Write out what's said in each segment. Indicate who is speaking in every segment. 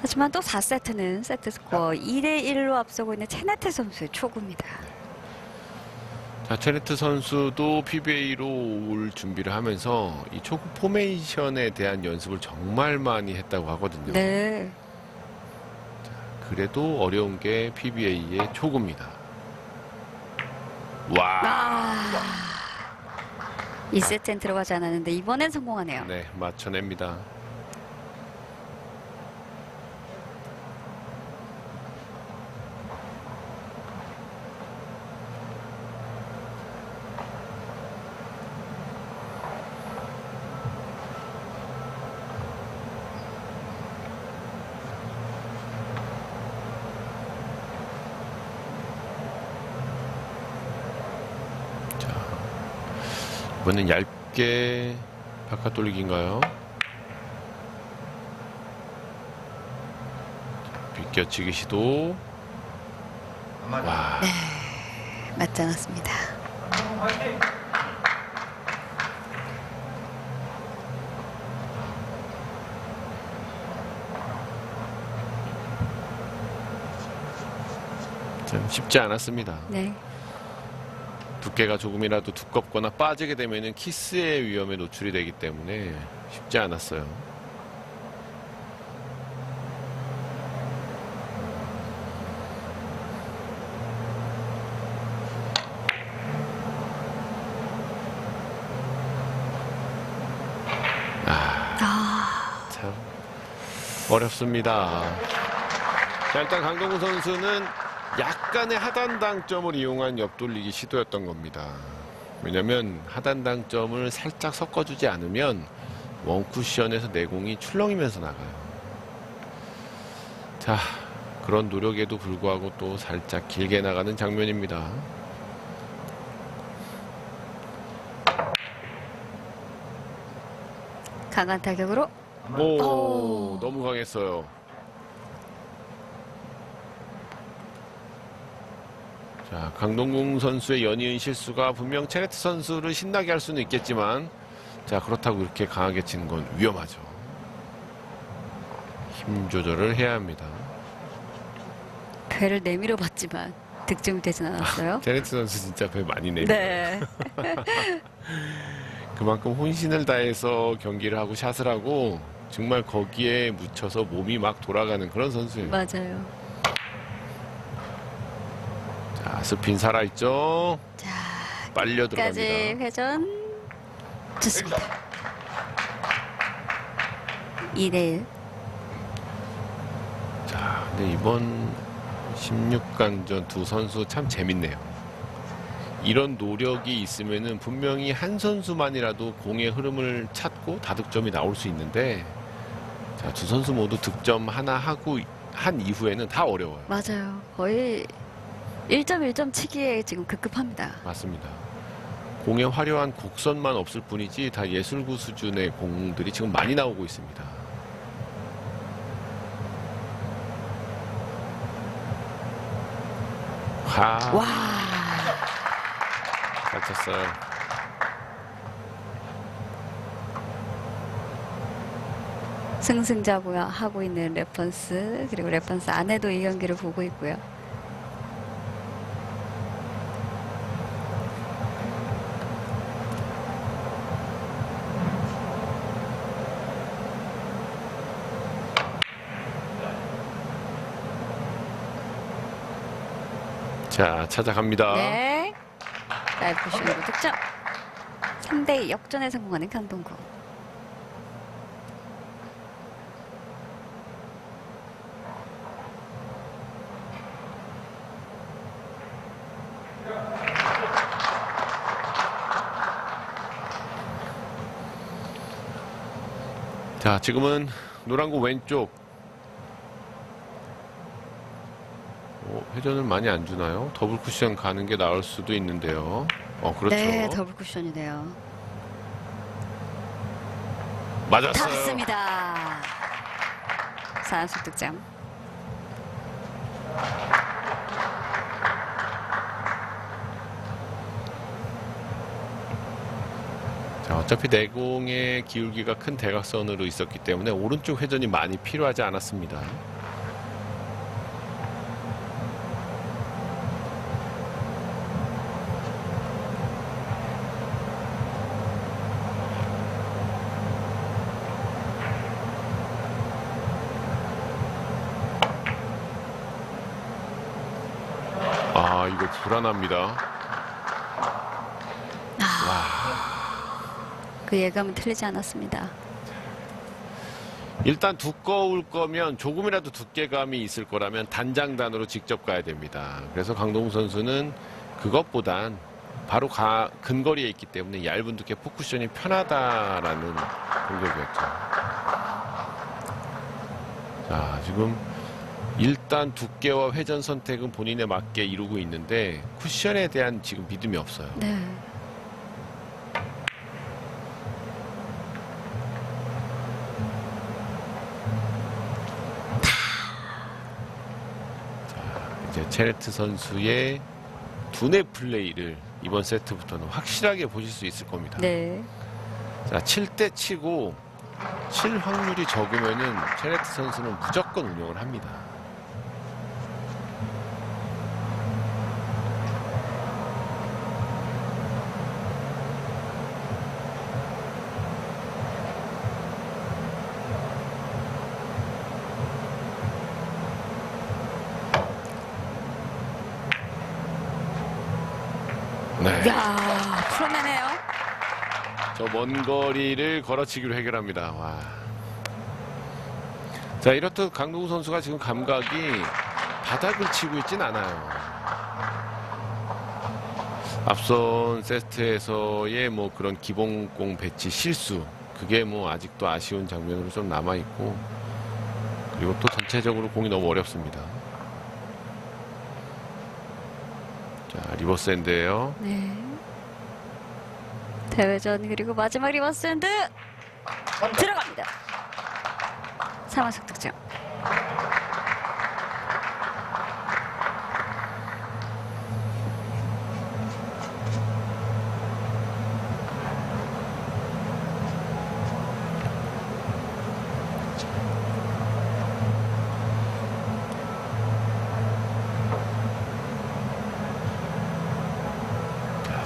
Speaker 1: 하지만 또 4세트는 세트 스코어 2대 1로 앞서고 있는 체나테 선수의 초구입니다.
Speaker 2: 자, 체네트 선수도 PBA로 올 준비를 하면서 이 초구 포메이션에 대한 연습을 정말 많이 했다고 하거든요.
Speaker 1: 네.
Speaker 2: 그래도 어려운 게 PBA의 초구입니다. 와.
Speaker 1: 아. 2세트엔 들어가지 않았는데 이번엔 성공하네요.
Speaker 2: 네, 맞춰냅니다. 이번엔 얇게 바깥 돌리기인가요? 비껴치기 시도. 와,
Speaker 1: 맞지 않았습니다.
Speaker 2: 참 쉽지 않았습니다.
Speaker 1: 네.
Speaker 2: 두께가 조금이라도 두껍거나 빠지게 되면 키스의 위험에 노출이 되기 때문에 쉽지 않았어요.
Speaker 1: 아,
Speaker 2: 참 어렵습니다. 자, 일단 강동구 선수는 약간의 하단 당점을 이용한 옆돌리기 시도였던 겁니다. 왜냐면 하단 당점을 살짝 섞어주지 않으면 원쿠션에서 내공이 출렁이면서 나가요. 자, 그런 노력에도 불구하고 또 살짝 길게 나가는 장면입니다.
Speaker 1: 강한 타격으로
Speaker 2: 오,
Speaker 1: 오.
Speaker 2: 너무 강했어요. 자, 강동궁 선수의 연이은 실수가 분명 체레트 선수를 신나게 할 수는 있겠지만, 자, 그렇다고 이렇게 강하게 치는 건 위험하죠. 힘 조절을 해야 합니다.
Speaker 1: 배를 내밀어 봤지만 득점이 되진 않았어요.
Speaker 2: 체레트 선수 진짜 배 많이 내밀어요.
Speaker 1: 네.
Speaker 2: 그만큼 혼신을 다해서 경기를 하고 샷을 하고, 정말 거기에 묻혀서 몸이 막 돌아가는 그런 선수예요.
Speaker 1: 맞아요.
Speaker 2: 자, 스핀 살아있죠?
Speaker 1: 자,
Speaker 2: 빨려
Speaker 1: 까지
Speaker 2: 들어갑니다.
Speaker 1: 회전 좋습니다. 2대1
Speaker 2: 자, 근데 이번 16강전 두 선수 참 재밌네요. 이런 노력이 있으면은 분명히 한 선수만이라도 공의 흐름을 찾고 다득점이 나올 수 있는데 자, 두 선수 모두 득점 하나 하고 한 이후에는 다 어려워요.
Speaker 1: 맞아요. 거의 1점 1점 치기에 지금 급급합니다.
Speaker 2: 맞습니다. 공의 화려한 곡선만 없을 뿐이지 다 예술구 수준의 공들이 지금 많이 나오고 있습니다. 와,
Speaker 1: 와,
Speaker 2: 잘 쳤어요.
Speaker 1: 승승자부야 하고 있는 레펀스 그리고 레펀스 안에도 이 경기를 보고 있고요.
Speaker 2: 자, 찾아갑니다.
Speaker 1: 네. 라이프 슛으로 득점. 3대2 역전에 성공하는 강동구.
Speaker 2: 자, 지금은 노란구 왼쪽. 어, 회전을 많이 안 주나요? 더블 쿠션 가는 게 나을 수도 있는데요. 어, 그렇죠.
Speaker 1: 네, 더블 쿠션이네요.
Speaker 2: 맞았어요.
Speaker 1: 닿습니다. 4연속 득점.
Speaker 2: 자, 어차피 내공의 기울기가 큰 대각선으로 있었기 때문에 오른쪽 회전이 많이 필요하지 않았습니다. 아, 이거 불안합니다.
Speaker 1: 그 예감은 틀리지 않았습니다.
Speaker 2: 일단 두꺼울 거면 조금이라도 두께감이 있을 거라면 단장단으로 직접 가야 됩니다. 그래서 강동 선수는 그것보단 바로 가- 근거리에 있기 때문에 얇은 두께 포쿠션이 편하다라는 공격이었죠. 자, 지금 일단 두께와 회전 선택은 본인에 맞게 이루고 있는데 쿠션에 대한 지금 믿음이 없어요.
Speaker 1: 네.
Speaker 2: 이제 체레트 선수의 두뇌 플레이를 이번 세트부터는 확실하게 보실 수 있을 겁니다.
Speaker 1: 네.
Speaker 2: 자, 7대 치고 칠 확률이 적으면은 체레트 선수는 무조건 운영을 합니다. 네.
Speaker 1: 야 풀어내네요.
Speaker 2: 저 먼 거리를 걸어치기로 해결합니다. 와. 자, 이렇듯 강동우 선수가 지금 감각이 바닥을 치고 있진 않아요. 앞선 세트에서의 뭐 그런 기본공 배치 실수, 그게 뭐 아직도 아쉬운 장면으로 좀 남아 있고, 그리고 또 전체적으로 공이 너무 어렵습니다. 자, 리버스 핸드예요
Speaker 1: 네. 대회전 그리고 마지막 리버스 핸드 들어갑니다. 3연속 득점.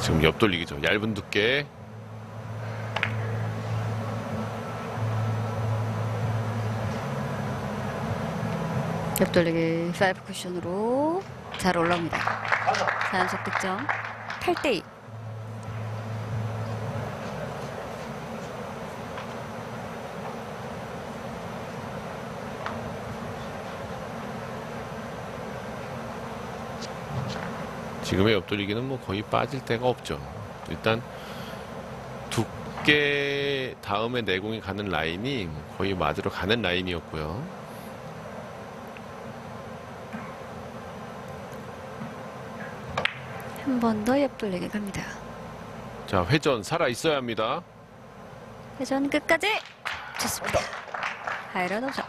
Speaker 2: 지금 옆돌리기죠. 얇은 두께.
Speaker 1: 옆돌리기 5 쿠션으로 잘 올라옵니다. 4연속 득점. 8대2.
Speaker 2: 지금의 옆돌리기는 뭐 거의 빠질 데가 없죠. 일단 두께 다음에 내공이 가는 라인이 거의 맞으러 가는 라인이었고요.
Speaker 1: 한 번 더 옆돌리기 갑니다.
Speaker 2: 자, 회전 살아 있어야 합니다.
Speaker 1: 회전 끝까지 좋습니다. 하이런 오점.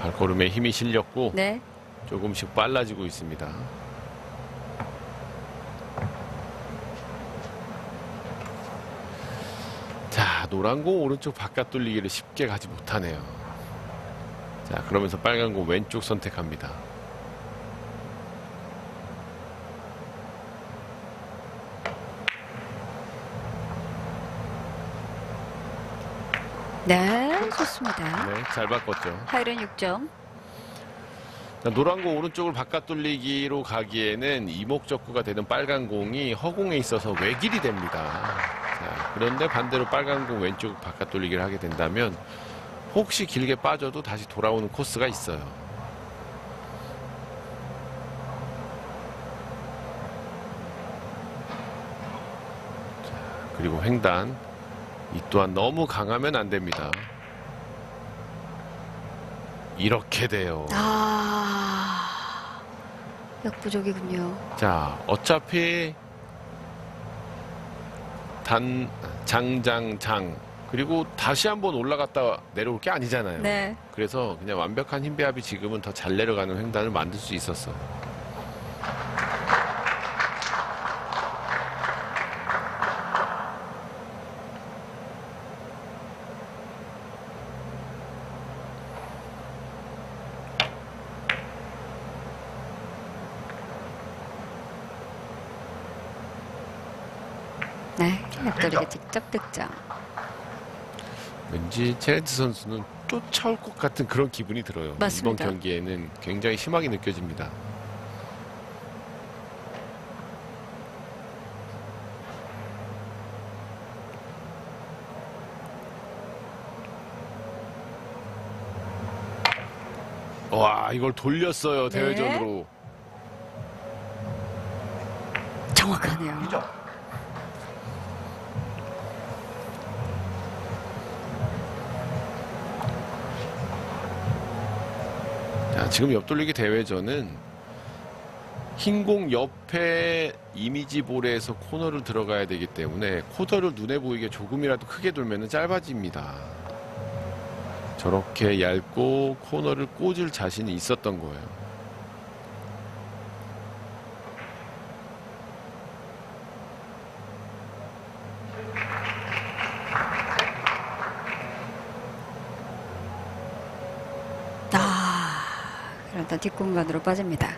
Speaker 2: 발걸음에 힘이 실렸고
Speaker 1: 네.
Speaker 2: 조금씩 빨라지고 있습니다. 자, 노란 공 오른쪽 바깥 돌리기를 쉽게 가지 못하네요. 자, 그러면서 빨간 공 왼쪽 선택합니다.
Speaker 1: 네, 좋습니다.
Speaker 2: 네, 잘 바꿨죠.
Speaker 1: 하이런 6점.
Speaker 2: 자, 노란 공 오른쪽을 바깥 돌리기로 가기에는 이목적구가 되는 빨간 공이 허공에 있어서 외길이 됩니다. 자, 그런데 반대로 빨간 공 왼쪽 바깥 돌리기를 하게 된다면 혹시 길게 빠져도 다시 돌아오는 코스가 있어요. 자, 그리고 횡단 이 또한 너무 강하면 안 됩니다. 이렇게 돼요.
Speaker 1: 아, 역부족이군요.
Speaker 2: 자, 어차피 단 장장장 그리고 다시 한번 올라갔다 내려올 게 아니잖아요.
Speaker 1: 네.
Speaker 2: 그래서 그냥 완벽한 힘 배합이 지금은 더 잘 내려가는 횡단을 만들 수 있었어.
Speaker 1: 네, 옆돌리기 직접 득점.
Speaker 2: 왠지 체렌트 선수는 쫓아올 것 같은 그런 기분이 들어요.
Speaker 1: 맞습니다.
Speaker 2: 이번 경기에는 굉장히 심하게 느껴집니다. 와 이걸 돌렸어요
Speaker 1: 네.
Speaker 2: 대회전으로
Speaker 1: 정확하네요.
Speaker 2: 지금 옆돌리기 대회전은 흰공 옆에 이미지 볼에서 코너를 들어가야 되기 때문에 코너를 눈에 보이게 조금이라도 크게 돌면 짧아집니다. 저렇게 얇고 코너를 꽂을 자신이 있었던 거예요.
Speaker 1: 그러다 뒷공간으로 빠집니다.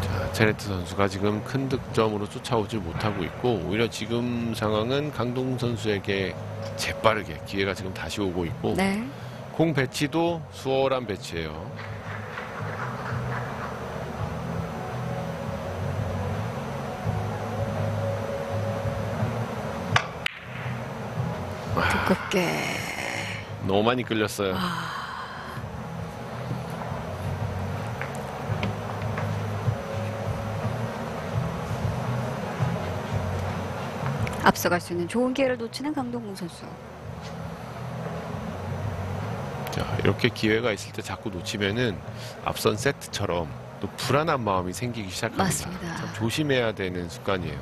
Speaker 2: 자, 제네트 선수가 지금 큰 득점으로 쫓아오질 못하고 있고 오히려 지금 상황은 강동 선수에게 재빠르게 기회가 지금 다시 오고 있고
Speaker 1: 네.
Speaker 2: 공 배치도 수월한 배치예요. 아,
Speaker 1: 두껍게.
Speaker 2: 너무 많이 끌렸어요.
Speaker 1: 앞서갈 수 있는 좋은 기회를 놓치는 강동궁 선수.
Speaker 2: 자, 이렇게 기회가 있을 때 자꾸 놓치면은 앞선 세트처럼 또 불안한 마음이 생기기 시작합니다.
Speaker 1: 맞습니다.
Speaker 2: 참 조심해야 되는 습관이에요.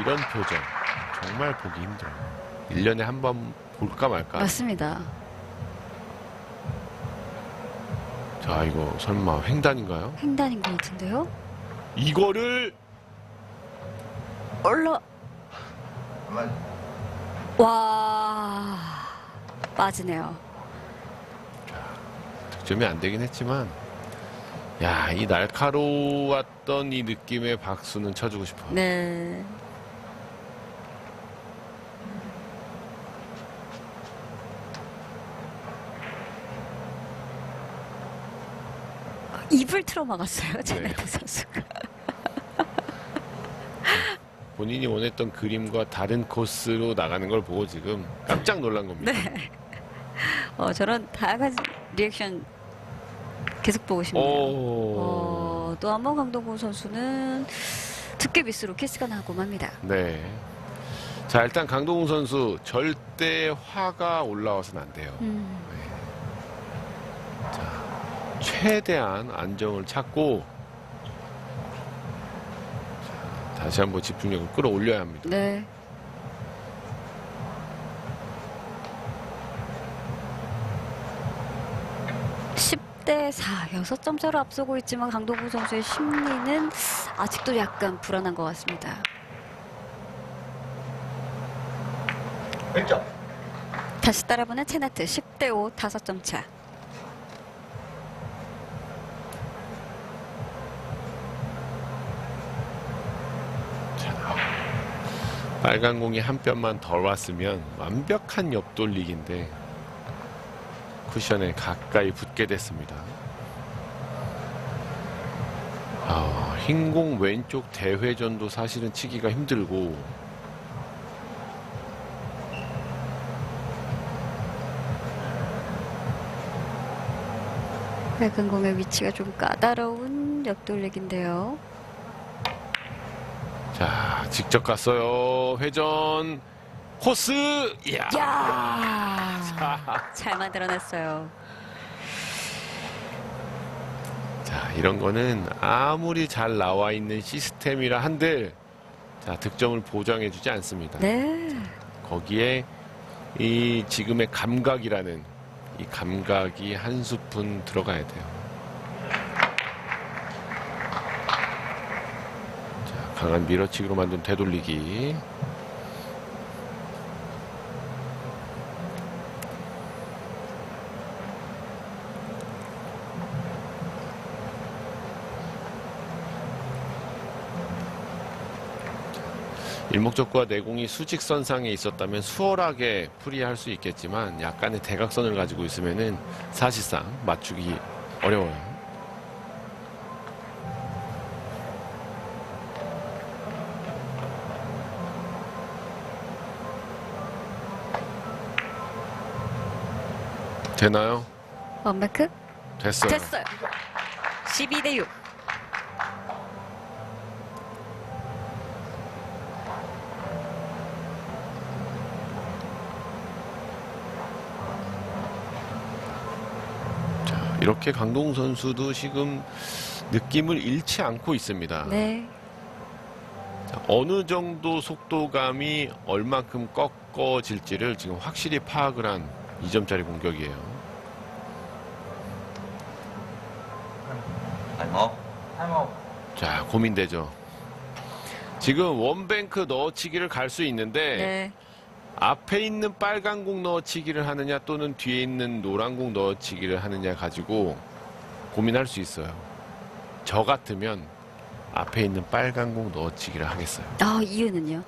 Speaker 2: 이런 표정 정말 보기 힘들어요. 1년에 한 번 볼까 말까.
Speaker 1: 맞습니다.
Speaker 2: 자, 이거 설마 횡단인가요?
Speaker 1: 횡단인 것 같은데요?
Speaker 2: 이거를
Speaker 1: 올라. 와. 빠지네요.
Speaker 2: 득점이 안 되긴 했지만 야, 이 날카로웠던 이 느낌의 박수는 쳐주고 싶어요.
Speaker 1: 네. 입을 틀어 막았어요, 제네트 선수가.
Speaker 2: 본인이 원했던 그림과 다른 코스로 나가는 걸 보고 지금 깜짝 놀란 겁니다.
Speaker 1: 네. 어, 저런 다양한 리액션 계속 보고 싶네요.
Speaker 2: 오.
Speaker 1: 어, 또 한 번 강동구 선수는 미스로 키스가 나고 맙니다.
Speaker 2: 네. 자, 일단 강동훈 선수 절대 화가 올라와서는 안 돼요.
Speaker 1: 음,
Speaker 2: 자, 최대한 안정을 찾고 자, 다시 한번 집중력을 끌어올려야 합니다.
Speaker 1: 네. (10 대 4) 여섯 점 차로 앞서고 있지만 강동구 선수의 심리는 아직도 약간 불안한 것 같습니다.
Speaker 3: 1점.
Speaker 1: 다시 따라보는 체네트 10대5 다섯 점 차.
Speaker 2: 자, 빨간 공이 한 뼘만 덜 왔으면 완벽한 옆돌리기인데 쿠션에 가까이 붙게 됐습니다. 아, 흰공 왼쪽 대회전도 사실은 치기가 힘들고
Speaker 1: 빨간 공의 위치가 좀 까다로운 옆돌리기인데요.
Speaker 2: 자 직접 갔어요 회전 코스 이야
Speaker 1: 야, 잘 만들어냈어요.
Speaker 2: 자, 이런 거는 아무리 잘 나와 있는 시스템이라 한들 자, 득점을 보장해 주지 않습니다.
Speaker 1: 네.
Speaker 2: 거기에 이 지금의 감각이라는 이 감각이 한 스푼 들어가야 돼요. 자, 강한 밀어치기로 만든 되돌리기. 일목적과 내공이 수직선상에 있었다면 수월하게 풀이할 수 있겠지만 약간의 대각선을 가지고 있으면은 사실상 맞추기 어려워요. 되나요?
Speaker 1: 원뱅크
Speaker 2: 됐어요.
Speaker 1: 됐어요. 12 대 6.
Speaker 2: 자, 이렇게 강동 선수도 지금 느낌을 잃지 않고 있습니다.
Speaker 1: 네.
Speaker 2: 자, 어느 정도 속도감이 얼만큼 꺾어질지를 지금 확실히 파악을 한 2점짜리 공격이에요.
Speaker 3: 타임아웃. 타임아웃.
Speaker 2: 자, 고민되죠. 지금 원뱅크 넣어치기를 갈 수 있는데
Speaker 1: 네.
Speaker 2: 앞에 있는 빨간 공 넣어치기를 하느냐 또는 뒤에 있는 노란 공 넣어치기를 하느냐 가지고 고민할 수 있어요. 저 같으면 앞에 있는 빨간 공 넣어치기를 하겠어요.
Speaker 1: 아, 이유는요?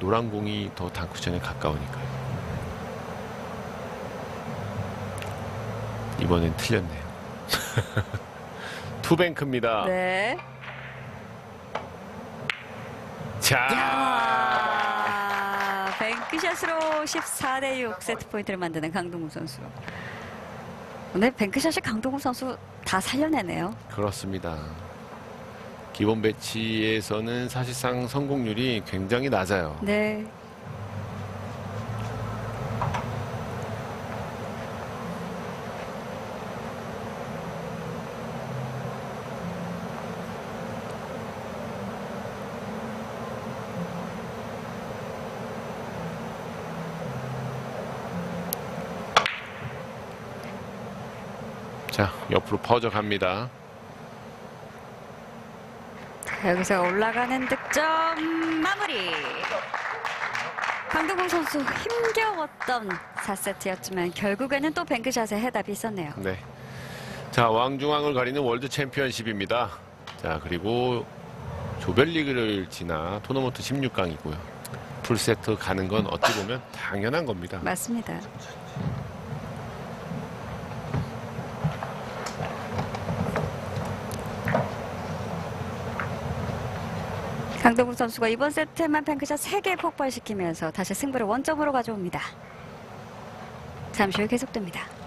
Speaker 2: 노란 공이 더 단쿠션에 가까우니까요. 이번엔 틀렸네요. 투뱅크입니다.
Speaker 1: 네.
Speaker 2: 자,
Speaker 1: 야 뱅크샷으로 14대 6 세트 포인트를 만드는 강동우 선수. 오늘 뱅크샷이 강동우 선수 다 살려내네요.
Speaker 2: 그렇습니다. 기본 배치에서는 사실상 성공률이 굉장히 낮아요.
Speaker 1: 네.
Speaker 2: 자, 옆으로 퍼져 갑니다.
Speaker 1: 자, 여기서 올라가는 득점 마무리. 강동우 선수 힘겨웠던 4세트였지만 결국에는 또 뱅크샷에 해답이 있었네요.
Speaker 2: 네. 자, 왕중왕을 가리는 월드 챔피언십입니다. 자, 그리고 조별리그를 지나 토너먼트 16강이고요. 풀세트 가는 건 어찌 보면 당연한 겁니다.
Speaker 1: 맞습니다. 강동국 선수가 이번 세트만 뱅크샷 3개 폭발시키면서 다시 승부를 원점으로 가져옵니다. 잠시 후 계속됩니다.